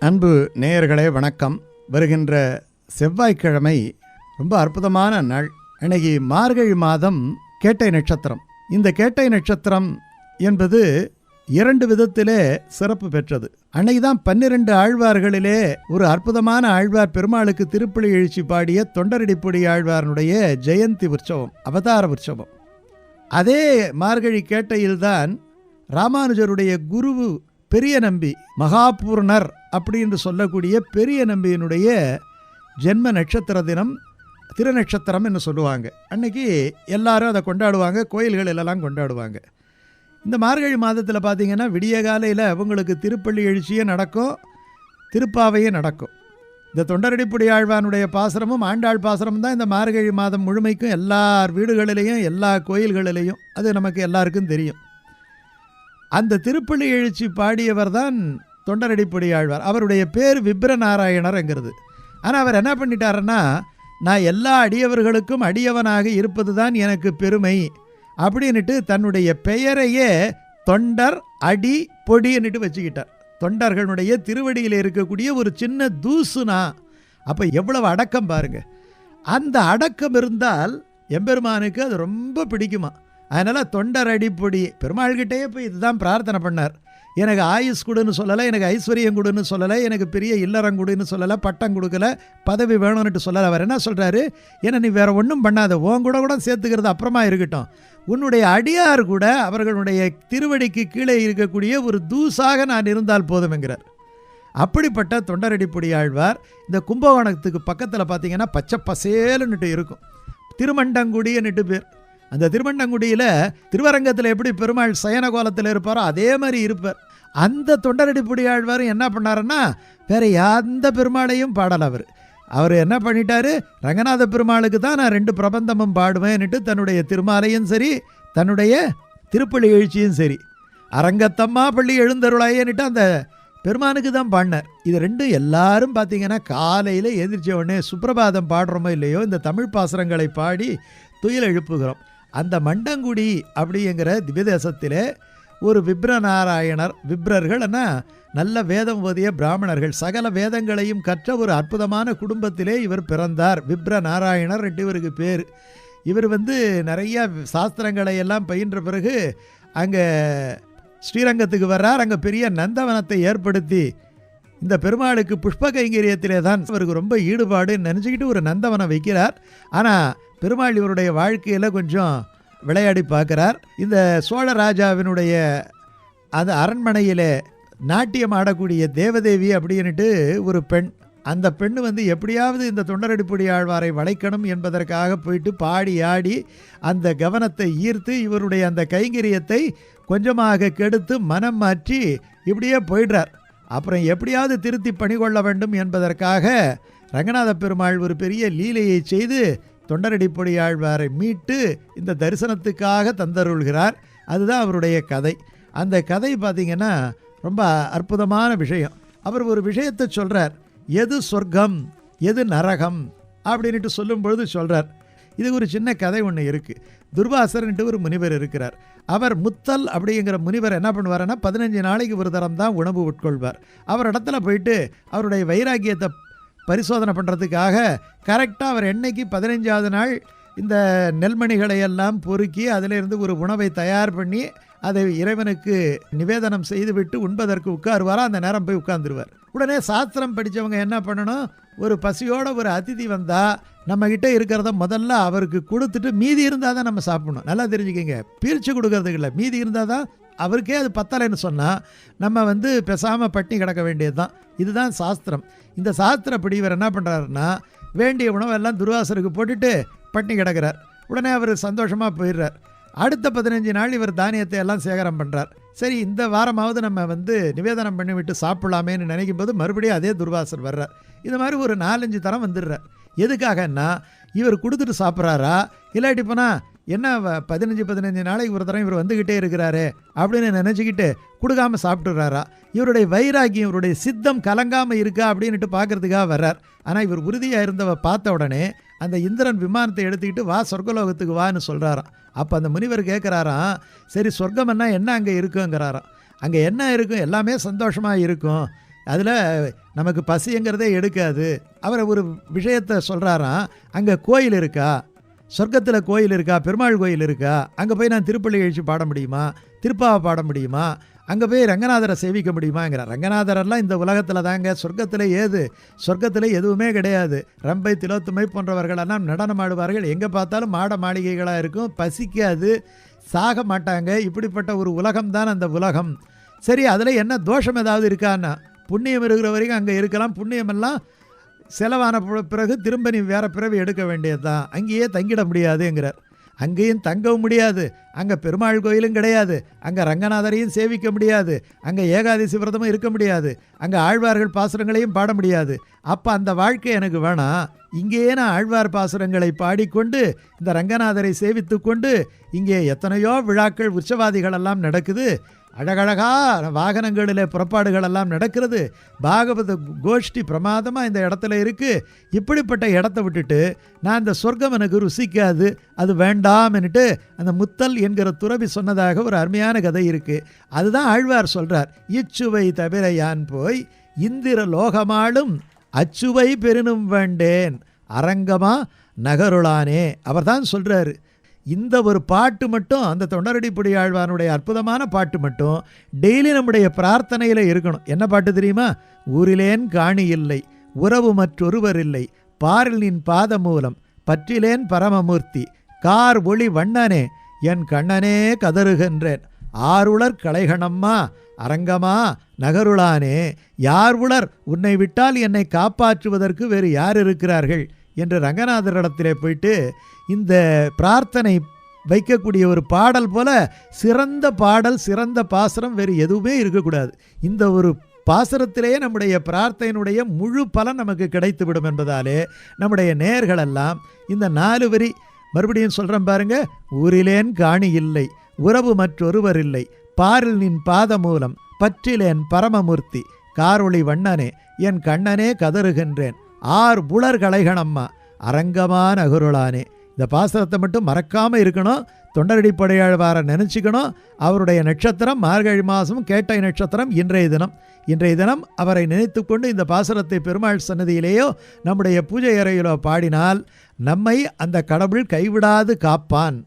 அன்பு நேயர்களே வணக்கம். வருகின்ற செவ்வாய்க்கிழமை ரொம்ப அற்புதமான நாள். இன்னைக்கு மார்கழி மாதம் கேட்டை நட்சத்திரம். இந்த கேட்டை நட்சத்திரம் என்பது இரண்டு விதத்திலே சிறப்பு பெற்றது. அன்னைக்கு தான் பன்னிரண்டு ஆழ்வார்களிலே ஒரு அற்புதமான ஆழ்வார் பெருமாளுக்கு திருப்பலி எழுச்சி பாடிய தொண்டரடிப்பொடி ஆழ்வாரனுடைய ஜெயந்தி உற்சவம் அவதார உற்சவம். அதே மார்கழி கேட்டையில்தான் ராமானுஜருடைய குருவு பெரிய நம்பி மகாபூர்ணர் அப்படின்னு சொல்லக்கூடிய பெரிய நம்பியினுடைய ஜென்ம நட்சத்திர தினம் திருநட்சத்திரம் என்று சொல்லுவாங்க. அன்றைக்கி எல்லாரும் அதை கொண்டாடுவாங்க கோயில்களிலெல்லாம் கொண்டாடுவாங்க. இந்த மார்கழி மாதத்தில் பார்த்திங்கன்னா விடிய காலையில் அவங்களுக்கு திருப்பள்ளி எழுச்சியும் நடக்கும் திருப்பாவையும் நடக்கும். இந்த தொண்டரடிப்புடி ஆழ்வானுடைய பாசரமும் ஆண்டாள் பாசரமும் தான் இந்த மார்கழி மாதம் முழுமைக்கும் எல்லார் வீடுகளிலையும் எல்லா கோயில்களிலையும் அது நமக்கு எல்லாருக்கும் தெரியும். அந்த திருப்பள்ளி எழுச்சி பாடியவர் தான் தொண்டரடிப்படி ஆழ்வார். அவருடைய பேர் விப்ர நாராயணர்ங்கிறது ஆனால் அவர் என்ன பண்ணிட்டாருன்னா நான் எல்லா அடியவர்களுக்கும் அடியவனாக இருப்பது தான் எனக்கு பெருமை அப்படின்னுட்டு தன்னுடைய பெயரையே தொண்டர் அடி பொடின்னுட்டு வச்சுக்கிட்டார். தொண்டர்களுடைய திருவடியில் இருக்கக்கூடிய ஒரு சின்ன தூசுனா அப்போ எவ்வளவு அடக்கம் பாருங்க. அந்த அடக்கம் இருந்தால் எம்பெருமானுக்கு அது ரொம்ப பிடிக்குமா? அதனால் தொண்டர் அடிப்பொடி பெருமாள்கிட்டயே போய் இதுதான் பிரார்த்தனை பண்ணார். எனக்கு ஆயுஸ் கொடுன்னு சொல்லலை எனக்கு ஐஸ்வர்யம் கொடுன்னு சொல்லலை எனக்கு பெரிய இல்லறம் கொடுன்னு சொல்லலை பட்டம் கொடுக்கல பதவி வேணும்னுட்டு சொல்லலை. அவர் என்ன சொல்கிறாரு ஏன்னா நீ வேற ஒன்றும் பண்ணாத. உன் கூட கூட சேர்த்துக்கிறது அப்புறமா இருக்கட்டும். உன்னுடைய அடியார் கூட அவர்களுடைய திருவடிக்கு கீழே இருக்கக்கூடிய ஒரு தூசாக நான் இருந்தால் போதும்ங்கிறார். அப்படிப்பட்ட தொண்டரடிப்பொடி ஆழ்வார் இந்த கும்பகோணத்துக்கு பக்கத்தில் பார்த்தீங்கன்னா பச்சை பசேலுன்னுட்டு இருக்கும். திருமண்டங்குடின்னுட்டு பேர். அந்த திருமண்டங்குடியில் திருவரங்கத்தில் எப்படி பெருமாள் சயன கோலத்தில் இருப்பாரோ அதே மாதிரி இருப்பார். அந்த தொண்டரடிப்புடி ஆழ்வாரும் என்ன பண்ணாருன்னா வேற எந்த பெருமாளையும் பாடல அவர். அவர் என்ன பண்ணிட்டாரு ரங்கநாத பெருமாளுக்கு தான் நான் ரெண்டு பிரபந்தமும் பாடுவேன்னுட்டு தன்னுடைய திருமாலையும் சரி தன்னுடைய திருப்பள்ளி எழுச்சியும் சரி அரங்கத்தம்மா பள்ளி எழுந்தருளாயேன்னுட்டு அந்த பெருமானுக்கு தான் பாடினார். இது ரெண்டும் எல்லாரும் பார்த்தீங்கன்னா காலையில் எந்திரிச்ச உடனே சுப்பிரபாதம் பாடுறோமோ இல்லையோ இந்த தமிழ் பாசுரங்களை பாடி துயில் எழுப்புகிறோம். அந்த மண்டங்குடி அப்படிங்கிற திவ்யதேசத்திலே ஒரு விப்ரநாராயணர் விப்ரர்கள்னா நல்ல வேதம் ஓதிய பிராமணர்கள். சகல வேதங்களையும் கற்ற ஒரு அற்புதமான குடும்பத்திலே இவர் பிறந்தார். விப்ர நாராயணர் ரெண்டு இவருக்கு பேர். இவர் வந்து நிறைய சாஸ்திரங்களை எல்லாம் பயின்ற பிறகு அங்கே ஸ்ரீரங்கத்துக்கு வர்றார். அங்கே பெரிய நந்தவனத்தை ஏற்படுத்தி இந்த பெருமாளுக்கு புஷ்ப கைங்கரியத்திலே தான் இவருக்கு ரொம்ப ஈடுபாடு நினச்சிக்கிட்டு ஒரு நந்தவனம் வைக்கிறார். ஆனால் பெருமாள் இவருடைய வாழ்க்கையில் கொஞ்சம் விளையாடி பார்க்குறார். இந்த சோழ ராஜாவினுடைய அந்த அரண்மனையில் நாட்டியம் ஆடக்கூடிய தேவதேவி அப்படின்னுட்டு ஒரு பெண். அந்த பெண் வந்து எப்படியாவது இந்த தொண்டரடிப்பொடி ஆழ்வாரை வளைக்கணும் என்பதற்காக போயிட்டு பாடி ஆடி அந்த கவனத்தை ஈர்த்து இவருடைய அந்த கைங்கரியத்தை கொஞ்சமாக கெடுத்து மனம் மாற்றி இப்படியே போயிடுறார். அப்புறம் எப்படியாவது திருத்தி பணிகொள்ள வேண்டும் என்பதற்காக ரங்கநாத பெருமாள் ஒரு பெரிய லீலையை செய்து தொண்டரடிப்பொடி ஆழ்வாரை மீட்டு இந்த தரிசனத்துக்காக தந்தருள்கிறார். அதுதான் அவருடைய கதை. அந்த கதை பார்த்திங்கன்னா ரொம்ப அற்புதமான விஷயம். அவர் ஒரு விஷயத்தை சொல்கிறார் எது சொர்க்கம் எது நரகம்? அப்படின்ட்டு சொல்லும் பொழுது சொல்கிறார் இது ஒரு சின்ன கதை ஒன்று இருக்குது துர்வாசர்ன்ட்டு ஒரு முனிவர் இருக்கிறார். அவர் முத்தல் அப்படிங்கிற முனிவர் என்ன பண்ணுவார்னா பதினஞ்சு நாளைக்கு ஒரு தரம் தான் உணவு உட்கொள்வார். அவர் இடத்துல போயிட்டு அவருடைய வைராக்கியத்தை பரிசோதனை பண்ணுறதுக்காக கரெக்டாக அவர் என்னைக்கு பதினஞ்சாவது நாள் இந்த நெல்மணிகளை எல்லாம் பொறுக்கி அதிலிருந்து ஒரு உணவை தயார் பண்ணி அதை இறைவனுக்கு நிவேதனம் செய்துவிட்டு உண்பதற்கு உட்காருவாரா? அந்த நேரம் போய் உட்கார்ந்துருவார். உடனே சாஸ்திரம் படித்தவங்க என்ன பண்ணணும்? ஒரு பசியோட ஒரு அதிதி வந்தால் நம்மக்கிட்ட இருக்கிறத முதல்ல அவருக்கு கொடுத்துட்டு மீதி இருந்தால் தான் நம்ம சாப்பிடணும். நல்லா தெரிஞ்சுக்கிங்க. பிரித்து கொடுக்கறதுக்கு இல்லை. மீதி இருந்தால் தான் அவருக்கே அது பத்தலைன்னு சொன்னால் நம்ம வந்து பேசாமல் பட்டினி கிடக்க வேண்டியது தான் இதுதான் சாஸ்திரம். இந்த சாஸ்திரப்படி இவர் என்ன பண்ணுறாருன்னா வேண்டிய உணவெல்லாம் துர்வாசருக்கு போட்டுட்டு பட்டினி கிடக்கிறார். உடனே அவர் சந்தோஷமாக போயிடுறார். அடுத்த பதினஞ்சு நாள் இவர் தானியத்தை எல்லாம் சேகரம் பண்ணுறார் சரி இந்த வாரமாவது நம்ம வந்து நிவேதனம் பண்ணிவிட்டு சாப்பிடலாமேன்னு நினைக்கும் போது மறுபடியும் அதே துர்வாசர் வர்றார். இந்த மாதிரி ஒரு நாலஞ்சு தரம் வந்துடுறார். எதுக்காகன்னா இவர் கொடுத்துட்டு சாப்பிட்றாரா? இல்லாட்டி போனால் என்ன வ- பதினஞ்சு பதினஞ்சு நாளைக்கு ஒரு தரம் இவர் வந்துக்கிட்டே இருக்கிறாரு அப்படின்னு நினச்சிக்கிட்டு கொடுக்காம சாப்பிட்டுறாரா? இவருடைய வைராக்கியம் இவருடைய சித்தம் கலங்காமல் இருக்கா அப்படின்ட்டு பார்க்கறதுக்காக வர்றார். ஆனால் இவர் உறுதியாக இருந்தவ பார்த்த உடனே அந்த இந்திரன் விமானத்தை எடுத்துக்கிட்டு வா சொர்க்கலோகத்துக்கு வான்னு சொல்கிறாராம் அப்போ அந்த முனிவர் கேட்குறாராம் சரி சொர்க்கம்னா என்ன அங்கே இருக்குங்கிறாராம். அங்கே என்ன இருக்கும்? எல்லாமே சந்தோஷமாக இருக்கும். அதில் நமக்கு பசிங்கிறதே எடுக்காது. அவர் ஒரு விஷயத்தை சொல்கிறாராம் அங்கே கோயில் இருக்கா? சொர்க்கத்தில் கோயில் இருக்கா? பெருமாள் கோயில் இருக்கா? அங்கே போய் நான் திருப்பள்ளி எழுச்சி பாட முடியுமா? திருப்பாவை பாட முடியுமா? அங்கே போய் ரங்கநாதரை சேவிக்க முடியுமாங்கிற. ரங்கநாதரெல்லாம் இந்த உலகத்தில் தாங்க. சொர்க்கத்தில் ஏது? சொர்க்கத்தில் எதுவுமே கிடையாது. ரம்பை திலோத்துமை போன்றவர்களெல்லாம் நடனம் ஆடுவார்கள். எங்கே பார்த்தாலும் மாட மாளிகைகளாக இருக்கும். பசிக்காது. சாக மாட்டாங்க. இப்படிப்பட்ட ஒரு உலகம்தான் அந்த உலகம். சரி அதில் என்ன தோஷம் ஏதாவது இருக்கான்னா? புண்ணியம் இருக்கிற வரைக்கும் அங்கே இருக்கலாம். புண்ணியமெல்லாம் செலவான பிறகு திரும்ப நீ வேற பிறவி எடுக்க வேண்டியது தான் அங்கேயே தங்கிட முடியாதுங்கிறார். அங்கேயும் தங்கவும் முடியாது. அங்கே பெருமாள் கோயிலும் கிடையாது. அங்கே ரங்கநாதரையும் சேவிக்க முடியாது. அங்கே ஏகாதசி விரதமும் இருக்க முடியாது. அங்கே ஆழ்வார்கள் பாசுரங்களையும் பாட முடியாது. அப்போ அந்த வாழ்க்கை எனக்கு வேணாம் இங்கேயே நான் ஆழ்வார் பாசுரங்களை பாடிக்கொண்டு இந்த ரங்கநாதரை சேவித்து கொண்டு இங்கே எத்தனையோ விழாக்கள் உற்சவாதிகள் எல்லாம் நடக்குது. அழகழகா வாகனங்களில் புறப்பாடுகள் எல்லாம் நடக்கிறது. பாகவத கோஷ்டி பிரமாதமாக இந்த இடத்துல இருக்குது இப்படிப்பட்ட இடத்த விட்டுட்டு நான் இந்த சொர்க்கம் எனக்கு ருசிக்காது அது வேண்டாம்னுட்டு அந்த முத்தல் என்கிற துறவி சொன்னதாக ஒரு அருமையான கதை இருக்குது அதுதான் ஆழ்வார் சொல்கிறார் இச்சுவை தவிர யான் போய் இந்திர லோகமாளும் அச்சுவை பெருணும் வேண்டேன். அரங்கமா நகருளானே. அவர்தான் சொல்கிறாரு இந்த ஒரு பாட்டு மட்டும் அந்த தொண்டரடிப்படி ஆழ்வானுடைய அற்புதமான பாட்டு மட்டும் டெய்லி நம்முடைய பிரார்த்தனையில் இருக்கணும். என்ன பாட்டு தெரியுமா? ஊரிலேன் காணி இல்லை உறவு மற்றொருவர் இல்லை பாரில் நின் பாத மூலம் பற்றிலேன் பரமமூர்த்தி கார் ஒளி வண்ணனே என் கண்ணனே கதறுகின்றேன். ஆருளர் கலைகணம்மா அரங்கமா நகருளானே யார் உளர்? உன்னை விட்டால் என்னை காப்பாற்றுவதற்கு வேறு யார் இருக்கிறார்கள்? என்று ரங்கநாதரிடத்திலே போயிட்டு இந்த பிரார்த்தனை வைக்கக்கூடிய ஒரு பாடல் போல சிறந்த பாடல் சிறந்த பாசரம் வேறு எதுவுமே இருக்கக்கூடாது. இந்த ஒரு பாசுரத்திலேயே நம்முடைய பிரார்த்தனையினுடைய முழு பலன் நமக்கு கிடைத்துவிடும் என்பதாலே நம்முடைய நேர்களெல்லாம் இந்த நாலு வரி மறுபடியும் சொல்கிறேன் பாருங்க ஊரிலேன் காணி இல்லை உறவு மற்றொருவர் இல்லை பாரில் நின் பாத மூலம் பற்றிலேன் பரமமூர்த்தி காரொளி வண்ணனே என் கண்ணனே கதறுகின்றேன். ஆர் புலர் கலைகணம்மா அரங்கமான அகுருளானே. இந்த பாசனத்தை மட்டும் மறக்காமல் இருக்கணும். தொண்டரடிப்படையாழ்வாரை நினச்சிக்கணும். அவருடைய நட்சத்திரம் மார்கழி மாதம் கேட்டை நட்சத்திரம் இன்றைய தினம். இன்றைய தினம் அவரை நினைத்து கொண்டு இந்த பாசனத்தை பெருமாள் சன்னதியிலேயோ நம்முடைய பூஜை அறையிலோ பாடினால் நம்மை அந்த கடவுள் கைவிடாது காப்பான்.